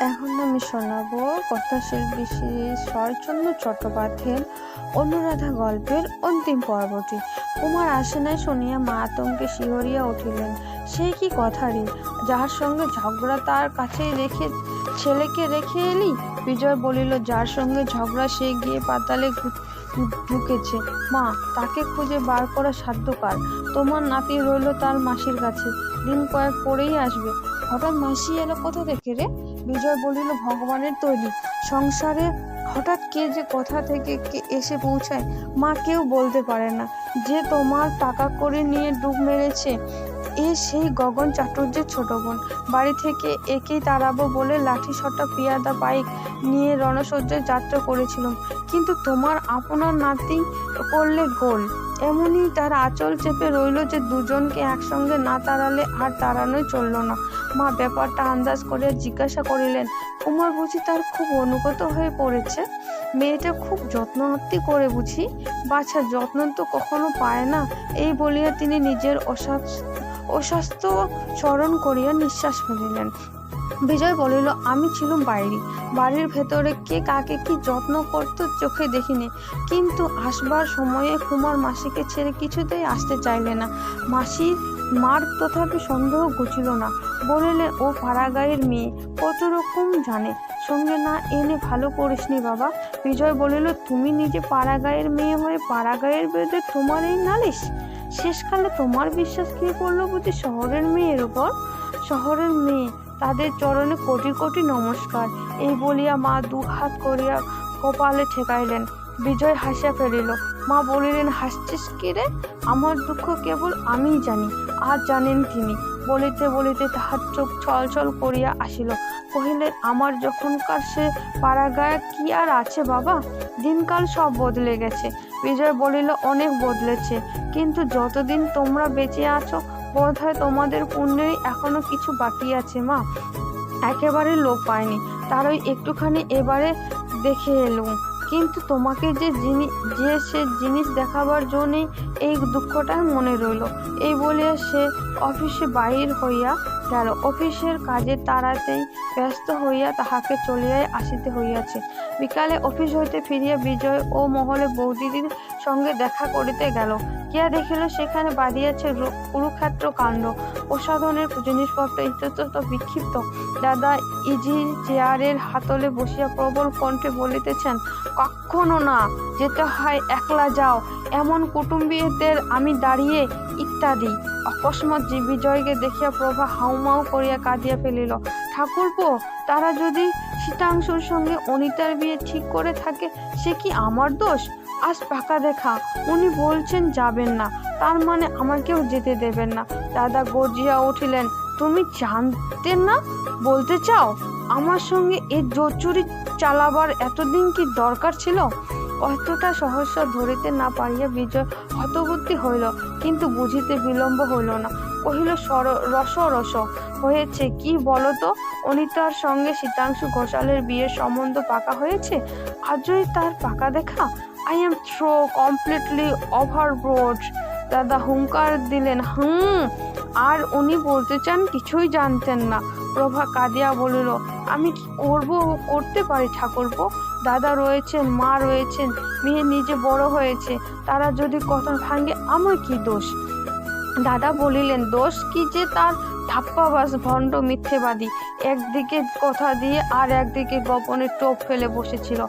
এখন আমি শোনাবো কথাশিল্পী শ্রী শরৎচন্দ্র চট্টোপাধ্যায়ের অনুরাধা গল্পের অন্তিম পর্বটি। কুমার আসে নাই শুনিয়া মা আতঙ্কে শিহরিয়া উঠিলেন। সে কি কথা রে? যার সঙ্গে ঝগড়া তার কাছেই রেখে ছেলেকে রেখে এলি? বিজয় বলিল, যার সঙ্গে ঝগড়া সে গিয়ে পাতালে ঢুকেছে। মা, তাকে খুঁজে বার করা সাধ্য কার তোমার নাতি রইল তার মাসির কাছে। দিন কয়েক পরেই আসবে। হঠাৎ মাসি এলো কোথা থেকে রে? বিজয় বলিল, ভগবানের তৈরি। সংসারে হঠাৎ কে যে কোথা থেকে এসে পৌঁছায়, মা কেউ বলতে পারে না। যে তোমার টাকা করে নিয়ে ডুব মেরেছে, এ সেই গগন চাটুর্যের ছোট বোন। বাড়ি থেকে একেই তাড়াবো বলে লাঠি সটা পিয়াদা বাইক নিয়ে রণসজ্জায় যাত্রা করেছিলাম। কিন্তু তোমার আপনার নাতি করলে গোল। এমনই তার আঁচল চেপে রইল যে দুজনকে একসঙ্গে না তাড়ালে আর তাড়ানোই চলল না। মা ব্যাপারটা আন্দাজ করে জিজ্ঞাসা করিলেন কুমার বুঝি তার খুব অনুগত হয়ে পড়েছে? মেয়েটা খুব যত্নআত্তি করে বুঝি? বাছা, যত্ন তো কখনো পায় না। এই বলিয়া তিনি নিজের অস্বাস্থ্য অস্বাস্থ্য স্মরণ করিয়া নিঃশ্বাস ফেলিলেন। বিজয় বলিল, আমি ছিলাম বাইরে বাড়ির ভেতরে কে কাকে কি যত্ন করতো চোখে দেখিনি। কিন্তু আসবার সময়ে কুমার মাসিকে ছেড়ে কিছুতেই আসতে চাইলে না। মাসির মার তথাপি সন্দেহ ঘুচিল না। বলিলে, ও পাড়াগাঁয়ের মেয়ে, কত রকম জানে? সঙ্গে না এনে ভালো করিসনি বাবা? বিজয় বলিল, তুমি নিজে পাড়াগাঁয়ের মেয়ে হয়ে পাড়াগাঁয়ের বিরুদ্ধে তোমার এই নালিশ? শেষকালে তোমার বিশ্বাস কি করল বুঝি শহরের মেয়ের উপর? শহরের মেয়ে, তাদের চরণে কোটি কোটি নমস্কার। এই বলিয়া মা দু হাত করিয়া কপালে ঠেকাইলেন। বিজয় হাসিয়া ফেলিল মা বলিলেন, হাসছিস রে? আমার দুঃখ কেবল আমিই জানি, আর জানেন তিনি। বলিতে বলিতে তাহার চোখ ছল ছল করিয়া আসিল। কহিলেন, আমার যখনকার সে পাড়াগায় কি আর আছে বাবা? দিনকাল সব বদলে গেছে। বিজয় বলিল, অনেক বদলেছে, কিন্তু যতদিন তোমরা বেঁচে আছো বোধ হয় তোমাদের পুণ্যেরই এখনও কিছু বাকি আছে মা। একেবারে লোক পায়নি। তার ওই একটুখানি এবারে দেখে এলুম। কিন্তু তোমাকে যে জিনিস যে সে জিনিস দেখাবার জন্যই এই দুঃখটা মনে রইল। এই বলিয়া সে অফিসে বাহির হইয়া গেল। অফিসের কাজে তাড়াতেই ব্যস্ত হইয়া তাহাকে চলিয়াই আসিতে হইয়াছে। বিকালে অফিস হইতে ফিরিয়া বিজয় ও মহলে বৌদিদির সঙ্গে দেখা করিতে গেল। গিয়া দেখিল সেখানে বাঁধিয়াছে কুরুক্ষেত্র কাণ্ড প্রসাধনের জিনিসপত্র ইতস্তত বিক্ষিপ্ত। দাদা ইজি চেয়ারের হাতলে বসিয়া প্রবল কণ্ঠে বলিতেছেন কখনো না, যেতে হয় একলা যাও। এমন কুটুম্বীদের আমি দাঁড়িয়ে ইত্যাদি। অকস্মাৎ বিজয়কে দেখিয়া প্রভা হাউমাউ করিয়া কাঁদিয়া ফেলিল, ঠাকুরপো, তারা যদি শীতাংশুর সঙ্গে অনিতার বিয়ে ঠিক করে থাকে, সে কি আমার দোষ? আজ পাকা দেখা, উনি বলছেন যাবেন না, তার মানে আমাকেও যেতে দেবেন না। দাদা গর্জিয়া উঠিলেন, তুমি জানতে না? বলতে চাও? আমার সঙ্গে এ জোচুরি চালাবার এতদিন কি দরকার ছিল? অতটা সহস্য ধরিতে না পারিয়া বিজয় হতবুদ্ধি হইল, কিন্তু বুঝিতে বিলম্ব হইল না। কহিল, সর, রস রস, হয়েছে কি বলতো? অনিতার সঙ্গে শীতাংশু ঘোষালের বিয়ের সম্বন্ধ পাকা হয়েছে? আজই তার পাকা দেখা? I am throw completely overboard দাদা হুঙ্কার দিলেন, হুম, আর উনি বলতে চান কিছুই জানতেন না। প্রভা কাঁদিয়া বলিল, আমি কি করব, করতে পারি ঠাকুরপো? দাদা রয়েছেন, মা রয়েছেন, মেয়ে নিজে বড় হয়েছে, তারা যদি কথা ভাঙে আমার কি দোষ? দাদা বলিলেন দোষ কি যে তার ধাপ্পাবাস ভণ্ড মিথ্যেবাদী। একদিকে কথা দিয়ে আর একদিকে গোপনে টোপ ফেলে বসেছিল।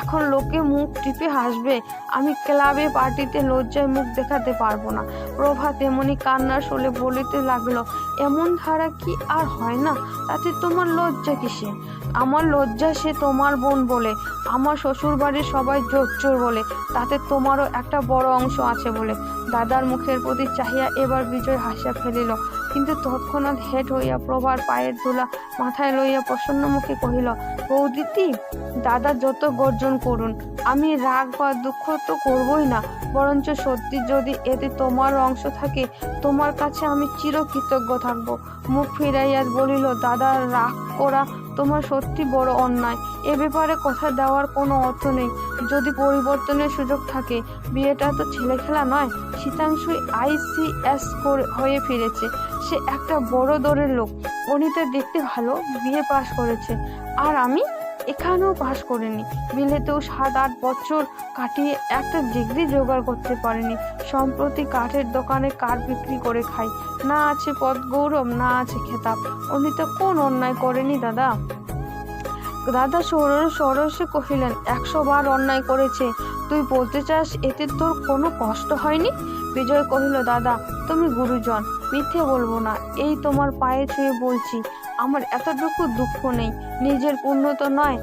এখন লোকে মুখ টিপে হাসবে, আমি ক্লাবে পার্টিতে লজ্জায় মুখ দেখাতে পারব না। প্রভা তেমনি কান্নার শোলে বলিতে লাগল, এমন ধারা কি আর হয় না? তাতে তোমার লজ্জা কিসে? আমার লজ্জা সে তোমার বোন বলে, আমার শ্বশুর বাড়ির সবাই জোচ্চোর বলে, তাতে তোমারও একটা বড় অংশ আছে বলে। দাদার মুখের প্রতি চাহিয়া এবার বিজয় হাসিয়া ফেলিল কিন্তু তৎক্ষণাৎ হেট হইয়া প্রভার পায়ের ধুলা মাথায় লইয়া প্রসন্ন মুখে কহিল, বৌদিতি, দাদা যত গর্জন করুন, আমি রাগ বা দুঃখ তো করবই না, বরঞ্চ সত্যি যদি এতে তোমার অংশ থাকে, তোমার কাছে আমি চিরকৃতজ্ঞ থাকব। মুখ ফিরাইয়া বলিল, দাদা, রাগ করা তোমার সত্যি বড় অন্যায়, এ ব্যাপারে কথা দেওয়ার কোনো অর্থ নেই। যদি পরিবর্তনের সুযোগ থাকে, বিয়েটা তো ছেলে খেলা নয় শীতাংশু আইসিএস হয়ে ফিরেছে। সে একটা বড় দরের লোক। অনিতা দেখতে ভালো বিয়ে পাশ করেছে। আর আমি এখানেও পাশ করিনি। বিলেতেও সাত আট বছর কাটিয়ে একটা ডিগ্রি জোগাড় করতে পারিনি। সম্প্রতি কাঠের দোকানে কাঠ বিক্রি করে খাই। না আছে পদ গৌরব, না আছে খেতাব। অনিতা কোন অন্যায় করেনি দাদা? দাদা সরল সরসে কহিলেন, একশো বার অন্যায় করেছে। তুই বলতে চাস এতে তোর কোনো কষ্ট হয়নি? বিজয় কহিল, দাদা, তুমি গুরুজন, মিথ্যে বলব না। এই তোমার পায়ে ছুঁয়ে বলছি, আমার এতটুকু দুঃখ নেই। নিজের পুণ্য তো নয়,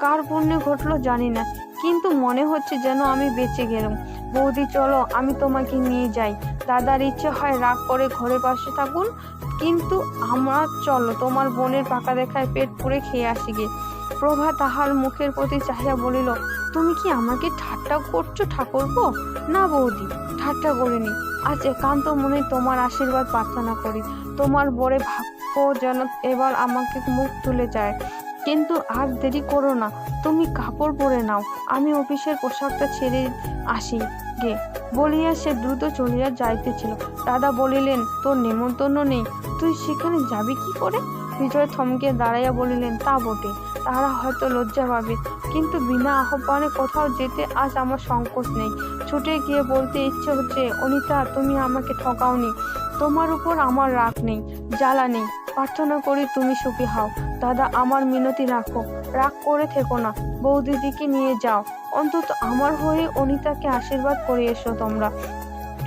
কার পুণ্যে ঘটলো জানি না। কিন্তু মনে হচ্ছে যেন আমি বেঁচে গেলাম। বৌদি, চলো, আমি তোমাকে নিয়ে যাই। দাদার ইচ্ছে হয় রাগ করে ঘরে পাশে থাকুন, কিন্তু আমরা, চলো, তোমার বোনের পাকা দেখায় পেট পুড়ে খেয়ে আসি গে। প্রভা তাহার মুখের প্রতি চাহিয়া বলিল তুমি কি আমাকে ঠাট্টা করছ, ঠাকুরপো? না বৌদি, ঠাট্টা করিনি। আজ একান্ত মনে তোমার আশীর্বাদ প্রার্থনা করি। তোমার বরে ভাগ্য যেন এবার আমাকে মুখ তুলে যায়। কিন্তু আর দেরি করো না, তুমি কাপড় পরে নাও। আমি অফিসের পোশাকটা ছেড়ে আসি গে। বলিয়া সে দ্রুত চলিয়া যাইতেছিল। দাদা বলিলেন, তোর নেমন্তন্ন নেই। তুই সেখানে যাবি কি করে? বিজয় থমকে দাঁড়াইয়া বলিলেন, তা বটে। তারা হয়তো লজ্জা পাবে। কিন্তু বিনা আহ্বানে কোথাও যেতে আজ আমার সংকোচ নেই। ছুটে গিয়ে বলতে ইচ্ছে হচ্ছে, অনিতা, তুমি আমাকে ঠকাওনি। তোমার উপর আমার রাগ নেই, জ্বালা নেই। প্রার্থনা করি তুমি সুখী হও। দাদা, আমার মিনতি রাখো। রাগ করে থেকো না। বৌদিদিকে নিয়ে যাও। অন্তত আমার হয়ে অনিতাকে আশীর্বাদ করে এসো তোমরা।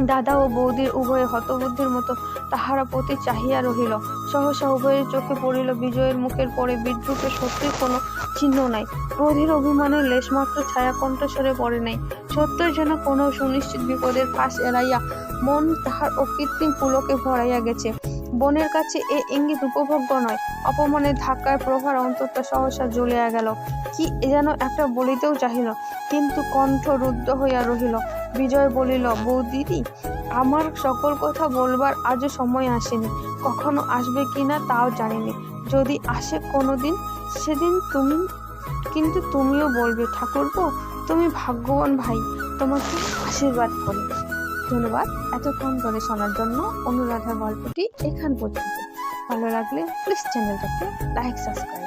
দাদা ও বৌদির উভয়ে হতবুদ্ধির মতো তাহারা প্রতি চাহিয়া রহিল। সহসা উভয়ের চোখে পড়িল, বিজয়ের মুখের পরে বিদ্রুপে সত্যির কোনো চিহ্ন নাই। ক্রোধের অভিমানের লেশমাত্র ছায়া কণ্ঠস্বরে পড়ে নাই। সত্যই যেন কোনো সুনিশ্চিত বিপদের ফাঁস এড়াইয়া মন তাহার অকৃত্রিম পুলকে ভরাইয়া গেছে। বনের কাছে এ ইঙ্গিত উপভোগ্য নয়। অপমানের ধাক্কায় প্রভার অন্তরটা সহসা জ্বলিয়া গেল। কি যেন একটা বলিতেও চাহিল, কিন্তু কণ্ঠ রুদ্ধ হইয়া রহিল। বিজয় বলিল বৌদিদি আমার সকল কথা বলবার আজও সময় আসেনি। কখনো আসবে কিনা তাও জানিনি। যদি আসে কোনোদিন, সেদিন তুমি, কিন্তু তুমিও বলবে, ঠাকুরপো, তুমি ভাগ্যবান ভাই, তোমাকে আশীর্বাদ করি। ধন্যবাদ এতক্ষণ ধরে শোনার জন্য। অনুরাধার গল্পটি এখান পর্যন্ত। ভালো লাগলে প্লিজ চ্যানেলটাকে লাইক সাবস্ক্রাইব